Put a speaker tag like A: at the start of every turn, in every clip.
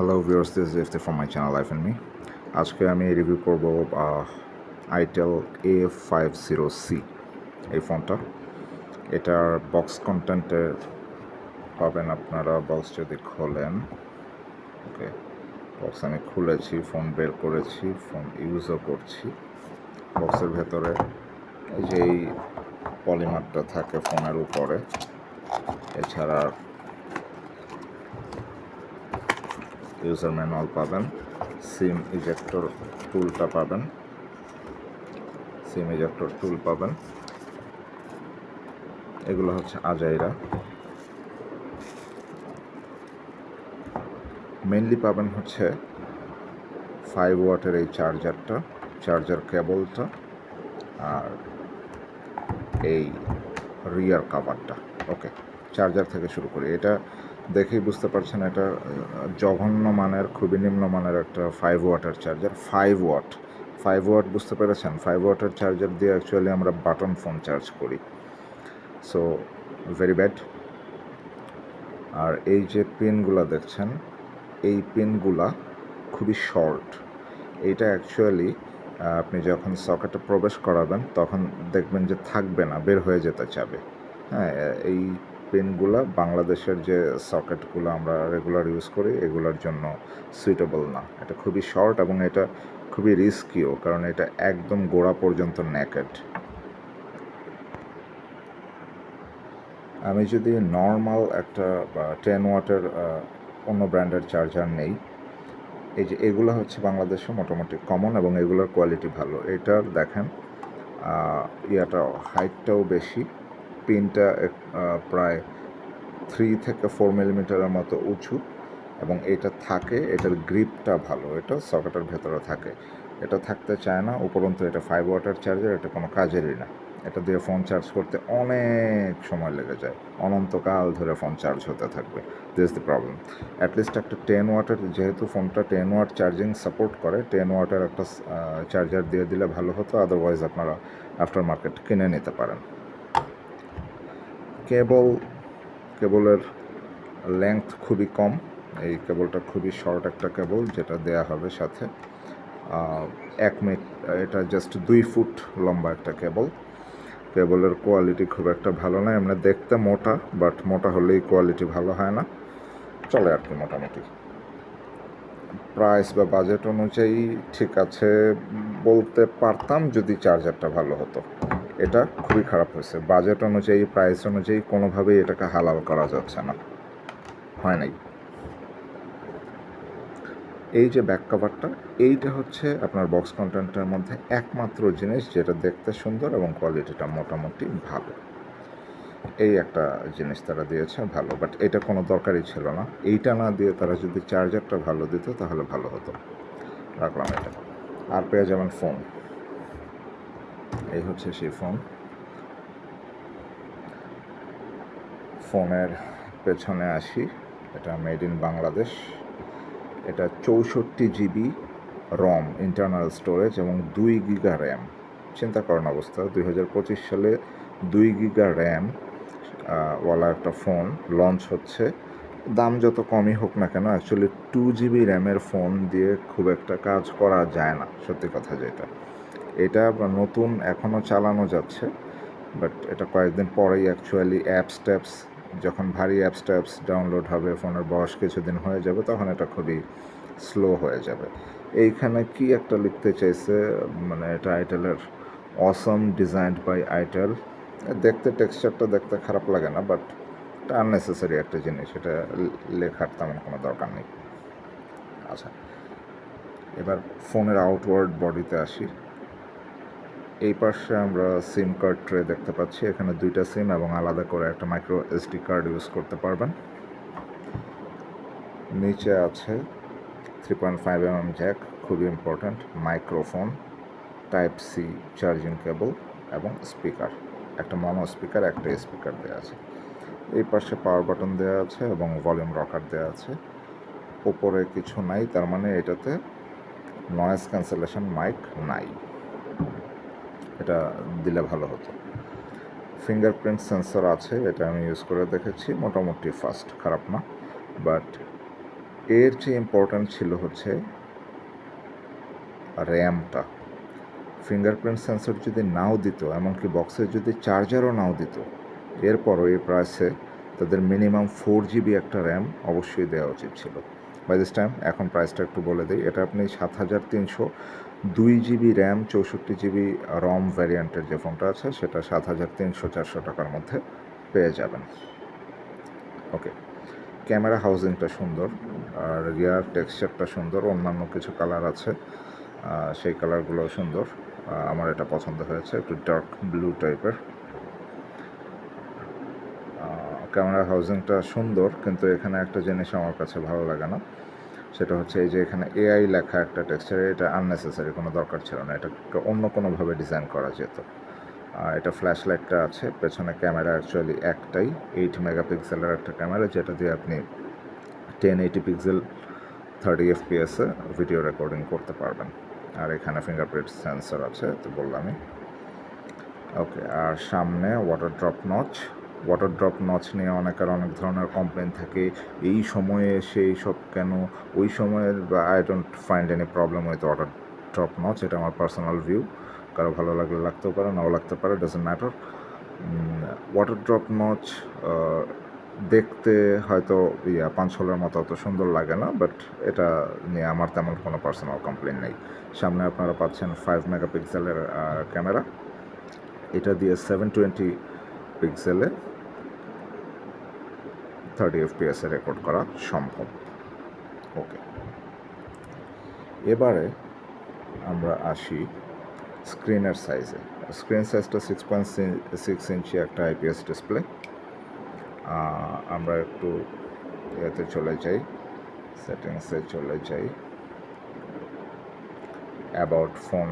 A: Hello viewers this Ifti from my channel life and me আজকে আমি review করব itel A five zero C এই ফোনটা এটার বক্স কন্টেন্টে পাবেন আপনারা বক্স যদি খোলেন। ওকে বক্স আমি খুলেছি ফোন বের করেছি ফোন ইউজও করছি। বক্সের ভেতরে এই যে এই পলিমারটা থাকে ফোনের উপরে, এছাড়া ইউজার ম্যানুয়াল পাবেন। সিম ইজেক্টর টুলটা পাবেন। সিম ইজেক্টর টুল পাবেন। এগুলো হচ্ছে আজাইরা মেনলি পাবেন হচ্ছে ফাইভ ওয়াটের এই চার্জারটা চার্জার কেবলটা আর এই রিয়ার কাভারটা ওকে চার্জার থেকে শুরু করি। এটা দেখেই বুঝতে পারছেন এটা জঘন্য মানের, খুবই নিম্ন মানের একটা ফাইভ ওয়াটের charger five watt five watt বুঝতে পেরেছেন? ফাইভ ওয়াটের চার্জার দিয়ে অ্যাকচুয়ালি আমরা বাটন ফোন চার্জ করি। সো ভেরি ব্যাড আর এই যে পিনগুলো দেখছেন, এই পিনগুলা খুবই শর্ট এইটা অ্যাকচুয়ালি আপনি যখন সকেটে প্রবেশ করাবেন, তখন দেখবেন যে থাকবে না, বের হয়ে যেতে চাবে। হ্যাঁ এই পেনগুলো বাংলাদেশের যে সকেটগুলো আমরা রেগুলার ইউজ করি, এগুলোর জন্য সুইটেবল না। এটা খুবই শর্ট এবং এটা খুবই রিস্কিও কারণ এটা একদম গোড়া পর্যন্ত নেকেড আমি যদি নর্মাল একটা টেন ওয়াটের অন্য ব্র্যান্ডের চার্জার নেই, এই যে এগুলো হচ্ছে বাংলাদেশে মোটামুটি কমন এবং এগুলোর কোয়ালিটি ভালো। এটার দেখেন ইয়াটা হাইটটাও বেশি। পিনটা প্রায় থ্রি থেকে ফোর মিলিমিটারের মতো উঁচু এবং এটা থাকে, এটার গ্রিপটা ভালো, এটা সকেটের ভেতরে থাকে। এটা থাকতে চায় না, উপরন্তু এটা ফাইভ ওয়াটার চার্জার এটা কোনো কাজেরই না। এটা দিয়ে ফোন চার্জ করতে অনেক সময় লেগে যায়। অনন্তকাল ধরে ফোন চার্জ হতে থাকবে। This the problem at least একটা টেন ওয়াটের যেহেতু ফোনটা টেন ওয়াট চার্জিং সাপোর্ট করে টেন ওয়াটের একটা চার্জার দিয়ে দিলে ভালো হতো আদারওয়াইজ আপনারা আফটার মার্কেট কিনে নিতে পারেন। কেবল, কেবলের লেংথ খুবই কম। এই কেবলটা খুবই শর্ট একটা কেবল, যেটা দেয়া হবে সাথে। এক মিনিট এটা জাস্ট দুই ফুট লম্বা একটা কেবল। কেবলের কোয়ালিটি খুব একটা ভালো নয় এমনি দেখতে মোটা বাট মোটা হলেই কোয়ালিটি ভালো হয় না। চলে আর কি মোটামুটি। প্রাইস বা বাজেট অনুযায়ী ঠিক আছে বলতে পারতাম যদি চার্জারটা ভালো হতো। এটা খুবই খারাপ হয়েছে। বাজেট অনুযায়ী প্রাইস অনুযায়ী কোনোভাবেই এটাকে হালাল করা যাচ্ছে না। হয় নাই? এই যে ব্যাক কভারটা এইটা হচ্ছে আপনার বক্স কন্টেন্টের মধ্যে একমাত্র জিনিস যেটা দেখতে সুন্দর এবং কোয়ালিটিটা মোটামুটি ভালো। এই একটা জিনিস তারা দিয়েছে ভালো বাট এটা কোনো দরকারই ছিল না। এইটা না দিয়ে তারা যদি চার্জারটা ভালো দিত, তাহলে ভালো হতো। রাখলাম এটা। আর পেয়ে যাবেন ফোন এই হচ্ছে সেই ফোন। ফোনের পেছনে আসি, এটা মেড ইন বাংলাদেশ। এটা চৌষট্টি জিবি রম ইন্টারনাল স্টোরেজ এবং দুই গিগা র্যাম। চিন্তা করেন অবস্থা, দুই হাজার পঁচিশ সালে দুই গিগা র্যাম ওয়ালা একটা ফোন লঞ্চ হচ্ছে। দাম যত কমই হোক না কেন অ্যাকচুয়ালি টু জিবি র্যামের ফোন দিয়ে খুব একটা কাজ করা যায় না, সত্যি কথা যেটা। এটা নতুন এখনও চালানো যাচ্ছে বাট এটা কয়েকদিন পরেই অ্যাকচুয়ালি অ্যাপস ট্যাপস যখন ভারী অ্যাপস ট্যাপস ডাউনলোড হবে, ফোনের বয়স কিছুদিন হয়ে যাবে, তখন এটা খুবই স্লো হয়ে যাবে। এইখানে কি একটা লিখতে চাইছে মানে এটা আইটেলের অসম ডিজাইনড বাই আইটেল দেখতে টেক্সচারটা দেখতে খারাপ লাগে না বাট এটা আননেসেসারি একটা জিনিস, এটা লেখার তেমন কোনো দরকার নেই। আচ্ছা এবার ফোনের আউটওয়ার্ড বডিতে আসি। এই পাশে আমরা সিম কার্ড ট্রে দেখতে পাচ্ছি। এখানে দুইটা সিম এবং আলাদা করে একটা মাইক্রো এসডি কার্ড ইউজ করতে পারবেন। নিচে আছে three point five M M jack খুবই important microphone type C charging cable এবং স্পিকার একটা মনো স্পিকার একটা স্পিকার দেওয়া আছে। এই পাশে পাওয়ার বাটন দেওয়া আছে এবং ভলিউম রকার দেওয়া আছে। ওপরে কিছু নাই, তার মানে এটাতে নয়েজ ক্যান্সেলেশন মাইক নাই। এটা দিলে ভালো হতো। ফিঙ্গারপ্রিন্ট সেন্সর আছে, এটা আমি ইউজ করে দেখেছি, মোটামুটি ফাস্ট খারাপ না। বাট এর যে ইম্পর্ট্যান্ট ছিল হচ্ছে র্যামটা ফিঙ্গারপ্রিন্ট সেন্সর যদি নাও দিত, এমনকি বক্সে যদি চার্জারও নাও দিত, এরপরও এই প্রাইসে তাদের মিনিমাম ফোর জিবি একটা র্যাম অবশ্যই দেওয়া উচিত ছিল। বাই দিস টাইম এখন প্রাইসটা একটু বলে দিই, এটা আপনি সাত হাজার তিনশো দুই জিবি র্যাম, চৌষট্টি জিবি রম ভ্যারিয়েন্টের যে ফোনটা আছে, সেটা সাত হাজার তিনশো চারশো টাকার মধ্যে পেয়ে যাবেন। ওকে ক্যামেরা হাউজিংটা সুন্দর, আর রিয়ার টেক্সচারটা সুন্দর, অন্যান্য কিছু কালার আছে সেই কালারগুলো সুন্দর। আমার এটা পছন্দ হয়েছে, একটু ডার্ক ব্লু টাইপের ক্যামেরা হাউজিংটা সুন্দর, কিন্তু এখানে একটা জিনিস আমার কাছে ভালো লাগে না। সেটা হচ্ছে এই যে এখানে এআই লেখা একটা টেক্সচার এটা আননেসেসারি কোনো দরকার ছিল না। এটা অন্য কোনোভাবে ডিজাইন করা যেত। এটা ফ্ল্যাশ লাইটটা আছে, পেছনে ক্যামেরা অ্যাকচুয়ালি একটাই এইট মেগাপিক্সেলের একটা ক্যামেরা যেটা দিয়ে আপনি টেন এইটি পিক্সেল থার্টি এফপিএসে ভিডিও রেকর্ডিং করতে পারবেন। আর এখানে ফিঙ্গারপ্রিন্ট সেন্সর আছে, তো বললামই। ওকে আর সামনে water drop notch water drop notch নিয়ে অনেকের অনেক ধরনের কমপ্লেন থাকে। এই সময়ে এসে সব কেন? ওই সময়ের I don't find any problem with water drop notch এটা আমার পার্সোনাল ভিউ কারও ভালো লাগলে লাগতেও পারে, নাও লাগতে পারে doesn't matter water drop notch দেখতে হয়তো, ইয়া পাঁচ ষোলোর মতো অত সুন্দর লাগে না বাট এটা নিয়ে আমার তেমন কোনো পার্সোনাল কমপ্লেন নেই। সামনে আপনারা পাচ্ছেন ফাইভ মেগাপিক্সেলের ক্যামেরা এটা দিয়ে সেভেন টোয়েন্টি পিক্সেলে থার্টি এফপিএসে রেকর্ড করা সম্ভব। ওকে এবারে আমরা আসি স্ক্রিনের সাইজে স্ক্রিন সাইজটা সিক্স পয়েন্ট সিক্স ইঞ্চি একটা আইপিএস ডিসপ্লে আমরা একটু এতে চলে যাই সেটিংসে চলে যাই। অ্যাবাউট ফোন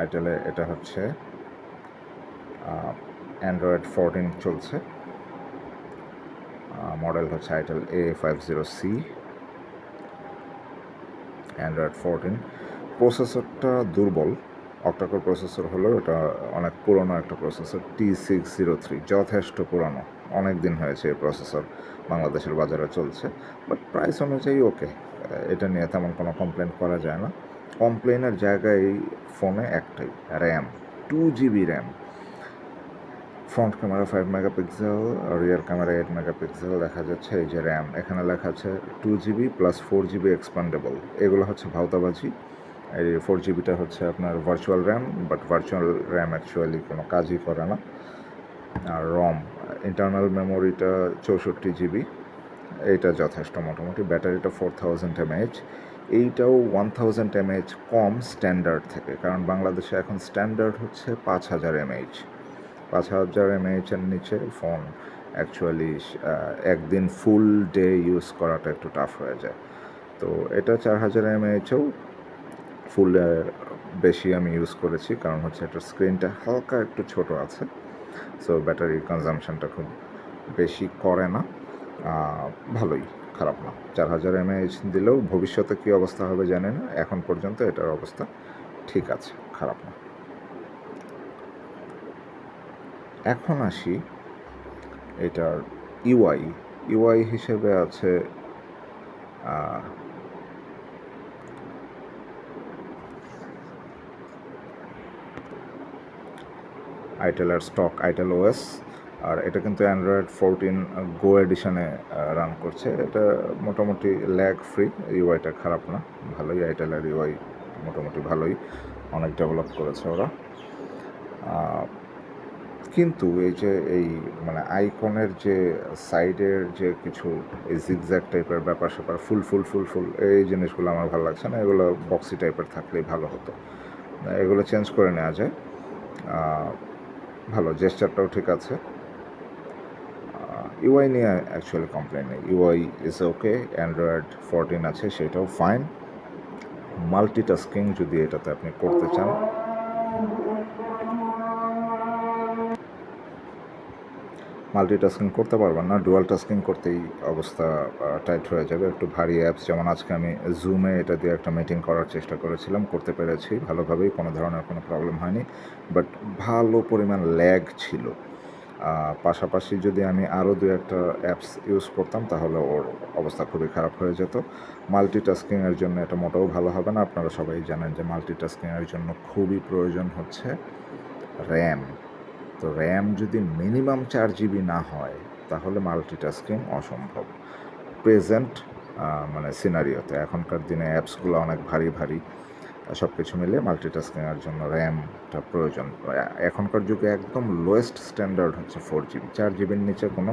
A: আইটেলে এটা হচ্ছে অ্যান্ড্রয়েড ফোরটিন চলছে। মডেল হচ্ছে itel A five zero C Android fourteen প্রসেসরটা দুর্বল। অক্টাকোর প্রসেসর হলেও এটা অনেক পুরনো একটা processor T six zero three যথেষ্ট পুরনো। অনেক দিন হয়েছে এই প্রসেসর বাংলাদেশের বাজারে চলছে বাট প্রাইস অনুযায়ী ওকে এটা নিয়ে তেমন কোনো কমপ্লেন করা যায় না। কমপ্লেনের জায়গায় এই ফোনে একটাই RAM two GB RAM front camera five megapixel rear camera eight megapixel দেখা যাচ্ছে, এই যে র্যাম এখানে লেখা আছে two GB plus four GB expandable এগুলো হচ্ছে ভাওতাবাজি। এই ফোর জিবিটা হচ্ছে আপনার virtual RAM but virtual RAM actually কোনো কাজই করে না। আর রম ইন্টারনাল মেমোরিটা চৌষট্টি জিবি এইটা যথেষ্ট মোটামুটি। ব্যাটারিটা ফোর থাউজেন্ড এমএইচ এইটাও ওয়ান থাউজেন্ড এমএইচ কম স্ট্যান্ডার্ড থেকে, কারণ বাংলাদেশে এখন স্ট্যান্ডার্ড হচ্ছে পাঁচ হাজার এমএইচ পাঁচ হাজার এমএইচের নিচে ফোন অ্যাকচুয়ালি একদিন ফুল ডে ইউজ করাটা একটু টাফ হয়ে যায়। তো এটা চার হাজার এমএইচেও ফুল বেশি আমি ইউজ করেছি, কারণ হচ্ছে এটার স্ক্রিনটা হালকা একটু ছোট আছে সো ব্যাটারি কনজামশনটা খুব বেশি করে না ভালোই। খারাপ না। চার হাজার এমএএইচ দিলেও ভবিষ্যতে কী অবস্থা হবে জানি না। এখন পর্যন্ত এটার অবস্থা ঠিক আছে, খারাপ না। এখন আসি এটার ইউআই ইউআই হিসেবে আছে আইটেলের স্টক আইটেল ওএস আর এটা কিন্তু অ্যান্ড্রয়েড ফোরটিন গো এডিশনে রান করছে। এটা মোটামুটি ল্যাগ ফ্রি ইউআইটা খারাপ না। ভালোই আইটেলের ইউআই মোটামুটি ভালোই, অনেক ডেভেলপ করেছে ওরা। কিন্তু এই যে এই মানে আইকনের যে সাইডের যে কিছু এই জিগজ্যাগ টাইপের ব্যাপার স্যাপার ফুল ফুল ফুল ফুল এই জিনিসগুলো আমার ভালো লাগছে না। এগুলো বক্সি টাইপের থাকলেই ভালো হতো। এগুলো চেঞ্জ করে নেওয়া যায়। ভালো জেস্টারটাও ঠিক আছে। ইউআই নিয়ে অ্যাকচুয়ালি কমপ্লেন নেই। UI is okay Android fourteen আছে, সেটাও ফাইন মাল্টিটাস্কিং যদি এটাতে আপনি করতে চান। মাল্টিটাস্কিং করতে পারবেন না। ডুয়াল টাস্কিং করতেই অবস্থা টাইট হয়ে যাবে। একটু ভারী অ্যাপস যেমন আজকে আমি জুমে এটা দিয়ে একটা মিটিং করার চেষ্টা করেছিলাম, করতে পেরেছি ভালোভাবেই, কোনো ধরনের কোনো প্রবলেম হয়নি। বাট ভালো পরিমাণ ল্যাগ ছিল। পাশাপাশি যদি আমি আরও দু একটা অ্যাপস ইউজ করতাম, তাহলে ওর অবস্থা খুবই খারাপ হয়ে যেত। মাল্টিটাস্কিংয়ের জন্য এটা মোটেও ভালো হবে না। আপনারা সবাই জানেন যে মাল্টিটাস্কিংয়ের জন্য খুবই প্রয়োজন হচ্ছে র্যাম তো র্যাম যদি মিনিমাম চার জিবি না হয়, তাহলে মাল্টিটাস্কিং অসম্ভব। প্রেজেন্ট মানে সিনারিওতে এখনকার দিনে অ্যাপসগুলো অনেক ভারী ভারী। সব কিছু মিলে মাল্টিটাস্কিংয়ের জন্য র্যামটা প্রয়োজন। এখনকার যুগে একদম লোয়েস্ট স্ট্যান্ডার্ড হচ্ছে ফোর জিবি চার জিবির নিচে কোনো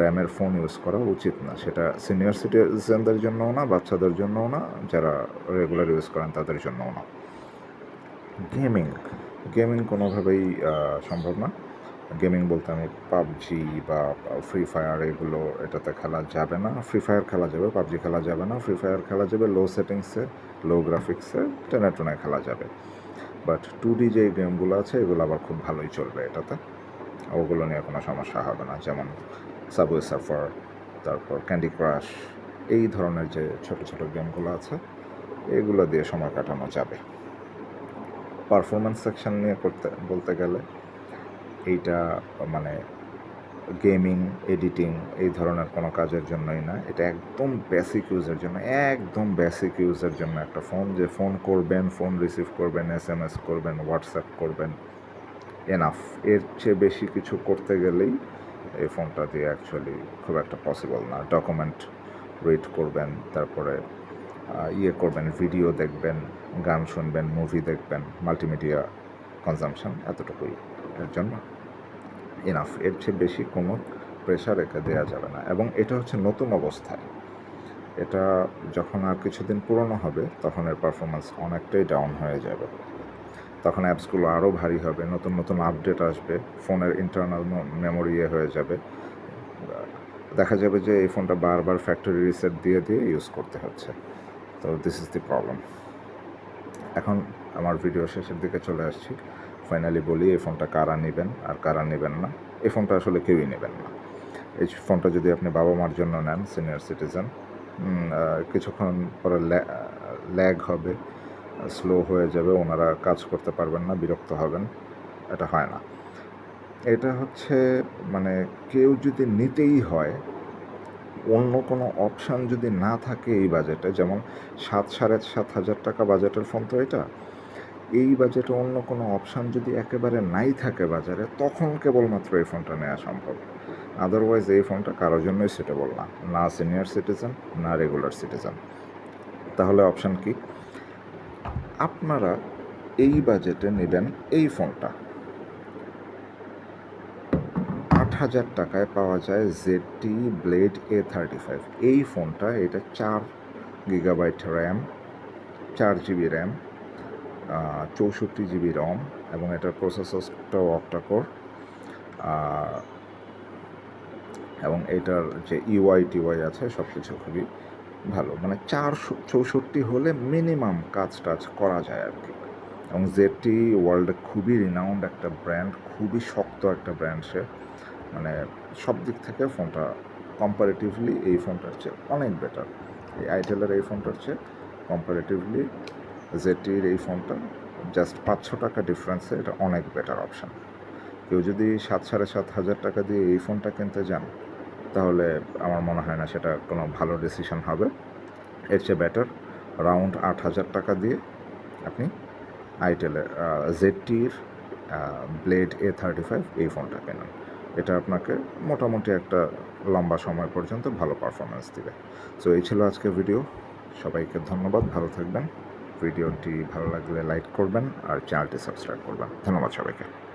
A: র্যামের ফোন ইউজ করা উচিত না। সেটা সিনিয়র সিটিজেনদের জন্যও না, বাচ্চাদের জন্যও না, যারা রেগুলার ইউজ করেন তাদের জন্যও না। গেমিং গেমিং কোনোভাবেই সম্ভব না। গেমিং বলতে আমি পাবজি বা ফ্রি ফায়ার এগুলো এটাতে খেলা যাবে না। ফ্রি ফায়ার খেলা যাবে, পাবজি খেলা যাবে না। ফ্রি ফায়ার খেলা যাবে লো সেটিংসে লো গ্রাফিক্সে টেনে টুনে খেলা যাবে। বাট টু ডি যে গেমগুলো আছে, এগুলো আবার খুব ভালোই চলবে এটাতে। ওগুলো নিয়ে কোনো সমস্যা হবে না। যেমন সাবওয়ে সাফার তারপর ক্যান্ডি ক্রাশ এই ধরনের যে ছোট ছোট গেমগুলো আছে, এগুলো দিয়ে সময় কাটানো যাবে। পারফরমেন্স সেকশন নিয়ে করতে, বলতে গেলে এইটা মানে গেমিং, এডিটিং এই ধরনের কোনো কাজের জন্যই না। এটা একদম বেসিক ইউজের জন্য, একদম বেসিক ইউজের জন্য একটা ফোন যে ফোন করবেন ফোন রিসিভ করবেন এস এম এস করবেন হোয়াটসঅ্যাপ করবেন এনাফ এর চেয়ে বেশি কিছু করতে গেলেই এই ফোনটা দিয়ে অ্যাকচুয়ালি খুব একটা পসিবল না। ডকুমেন্ট রিড করবেন, তারপরে ইয়ে করবেন ভিডিও দেখবেন, গান শুনবেন মুভি দেখবেন মাল্টিমিডিয়া কনজামশন এতটুকুই। এর জন্য ইনাফ এর চেয়ে বেশি কোনো প্রেশার একে দেওয়া যাবে না। এবং এটা হচ্ছে নতুন অবস্থায়। এটা যখন আর কিছুদিন পুরনো হবে, তখন এর পারফরমেন্স অনেকটাই ডাউন হয়ে যাবে। তখন অ্যাপসগুলো আরও ভারী হবে, নতুন নতুন আপডেট আসবে, ফোনের ইন্টারনাল মেমোরি ইয়ে হয়ে যাবে। দেখা যাবে যে এই ফোনটা বারবার ফ্যাক্টরি রিসেট দিয়ে দিয়ে ইউজ করতে হচ্ছে। তো দিস ইজ দি প্রবলেম এখন আমার ভিডিও শেষের দিকে চলে আসছি। ফাইনালি বলি, এই ফোনটা কারা নেবেন আর কারা নেবেন না, এই ফোনটা আসলে কেউই নেবেন না। এই ফোনটা যদি আপনি বাবা মার জন্য নেন সিনিয়র সিটিজেন কিছুক্ষণ পরে ল্যাগ হবে স্লো হয়ে যাবে, ওনারা কাজ করতে পারবেন না, বিরক্ত হবেন, এটা হয় না। এটা হচ্ছে মানে কেউ যদি নিতেই হয়, অন্য কোনো অপশান যদি না থাকে এই বাজেটে যেমন সাত সাড়ে সাত হাজার টাকা বাজেটের ফোন তো এটা এই বাজেটে অন্য কোনো অপশান যদি একেবারে নাই থাকে বাজারে, তখন কেবলমাত্র এই ফোনটা নেওয়া সম্ভব। আদারওয়াইজ এই ফোনটা কারোর জন্যই সুটেবল না। না সিনিয়র সিটিজেন না রেগুলার সিটিজেন তাহলে অপশান কি? আপনারা এই বাজেটে নেবেন এই ফোনটা। আট হাজার টাকায় পাওয়া যায় ZT blade A thirty five এই ফোনটা এটা চার গিগাবাইট র্যাম চার জিবি র্যাম চৌষট্টি জিবি রম এবং এটার প্রসেসরটাও অক্টাকোর। এবং এটার যে ইউআই টিওয়াই আছে সব কিছু খুবই ভালো। মানে চারশো চৌষট্টি হলে মিনিমাম কাজ টাজ করা যায় আর কি। এবং জেডটি ওয়ার্ল্ডে খুবই রিনাউন্ড একটা ব্র্যান্ড খুবই শক্ত একটা ব্র্যান্ড সে। মানে সব দিক থেকে ফোনটা কম্পারেটিভলি এই ফোনটার চেয়ে অনেক বেটার এই আইটেলের এই ফোনটার চেয়ে কম্পারেটিভলি জেটির এই ফোনটা জাস্ট পাঁচশো টাকা ডিফারেন্সে এটা অনেক বেটার অপশান কেউ যদি সাত, সাড়ে সাত হাজার টাকা দিয়ে এই ফোনটা কিনতে যান, তাহলে আমার মনে হয় না সেটা কোনো ভালো ডিসিশন হবে। এর চেয়ে বেটার রাউন্ড আট হাজার টাকা দিয়ে আপনি আইটেলের জেডটির ব্লেড এ থার্টি ফাইভ এই ফোনটা কেনেন। এটা আপনাকে মোটামুটি একটা লম্বা সময় পর্যন্ত ভালো পারফরমেন্স দিবে। সো এই ছিল আজকের ভিডিও সবাইকে ধন্যবাদ। ভালো থাকবেন। ভিডিওটি ভালো লাগলে লাইক করবেন আর চ্যানেলটি সাবস্ক্রাইব করবেন। ধন্যবাদ সবাইকে।